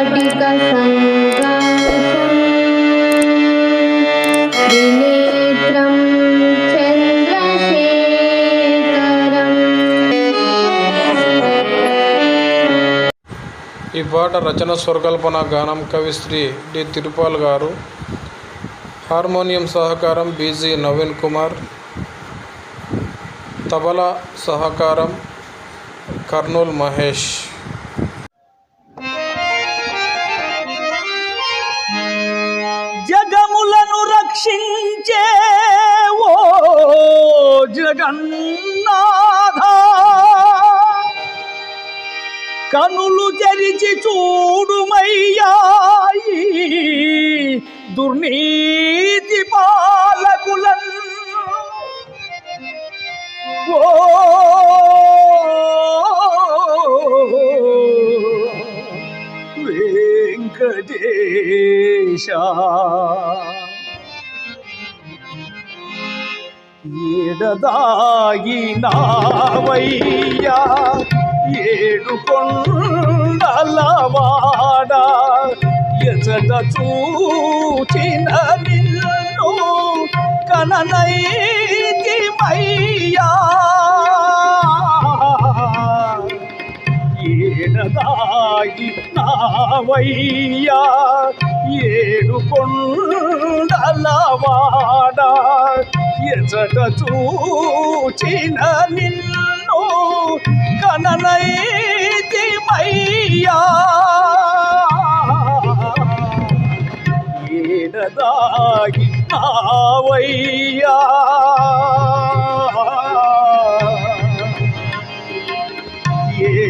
స్ఫటిక చంద్రశేఖరం. ఈ పాట రచన స్వరకల్పన గానం కవిశ్రీ డి తిరుపాల్ గారు. హార్మోనియం సహకారం బీజీ నవీన్ కుమార్. తబలా సహకారం కర్నూల్ మహేష్. జగన్నాథ కనులు తెరిచి చూడుమయ్యా దుర్నీతి పాలకులను. వెంకటేశ. ఏడదాగినావయ్యా ఏడు కొండలవాడ ఎచట చూచిన నిన్ను కననైతి మయ్యా ఏడదాగి నావయ్యా ఏడు కొండలవాడ ఎచట చూచిన నిన్ను కననైతి మయ్యా ఏడదాగి నావయ్యా.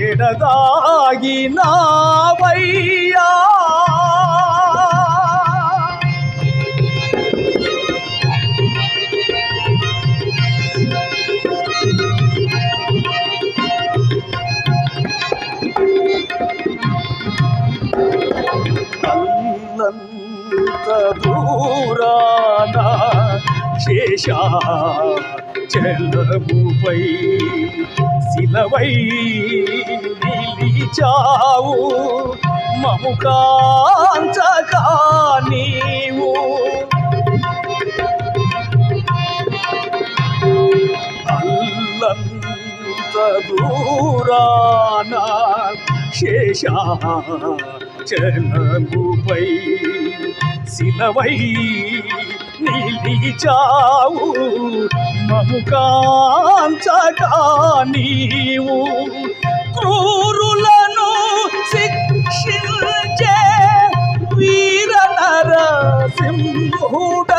ఏడదాగి నా అనంత దూరాన శేషా చెల్లముపై శిలవై నిలిచావు. మము కాంచగా నీవు. అల్లంత దూరాన శేషా చరణముపై శిలవై నిలిచావు మముకాంచగా నీవు క్రూరులను శిక్షించే వీర నరసింహుడవై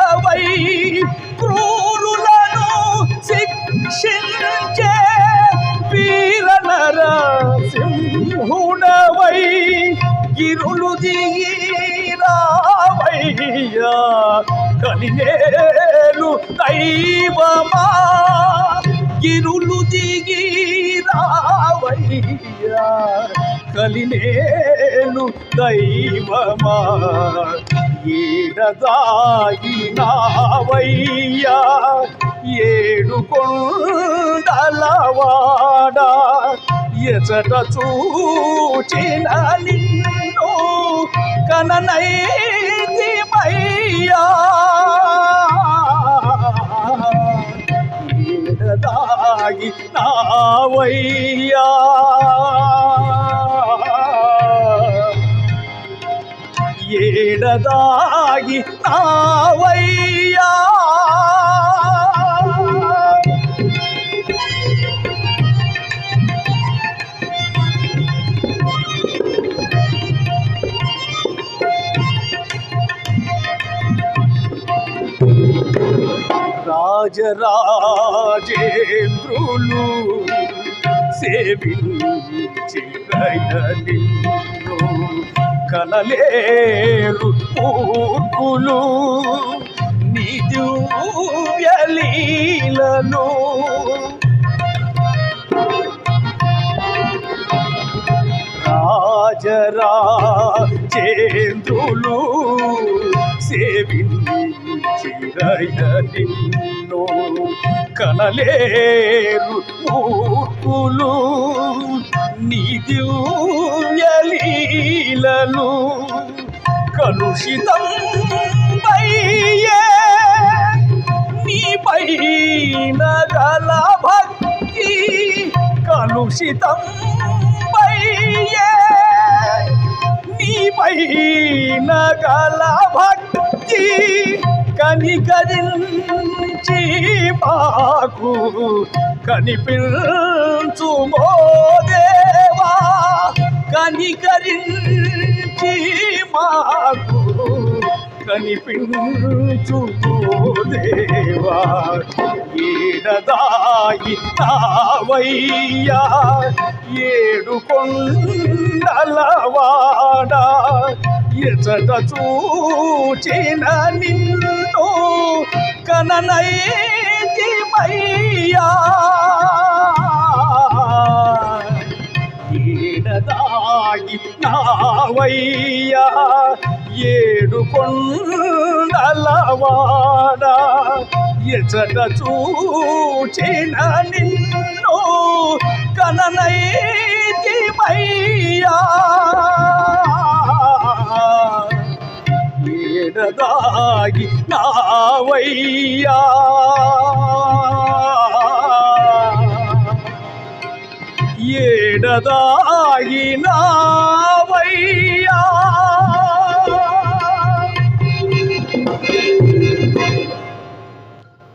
గిరులు దిగిరావయ్యా కలినేలు దైవమా గిరులు దిగిరావయ్యా కలినేలు దైవమా ఏడదాగినావయ్యా ఏడు కొండలవాడ ఎచట చూచిన నిన్ను కననైతి మయ్యా ఏడదాగి నావయ్యా. ఏడదాగి నావయ్యా. రాజరాజేంద్రులు సేవించిరయనిన్ను కనలేరు పూర్కులు నిదువ్యలీలను రాజరాజేంద్రులు సేవించిరయ నిన్ను కనలేరు మూర్ఖులు నీ దివ్యలీలను కలుషితం పయ్యే నీపై గల భక్తి కలుషితం పయ్యే నీపై గల భక్తి కనికరించి మాకు కనిపించు మోదేవా కనికరించి మాకు కనిపించు దేవా. ఏడదాయి ఏడు కొండలవాడా ఎచట చూచిన నిన్ను కననైతిమయ్యా. ఏడదాగి నావయ్యా ఏడు కొండలవాడ ఎచట చూచిన నిన్ను కననైతిమయ్యా దాగి నావయ్యా ఏడదాగి నావయ్యా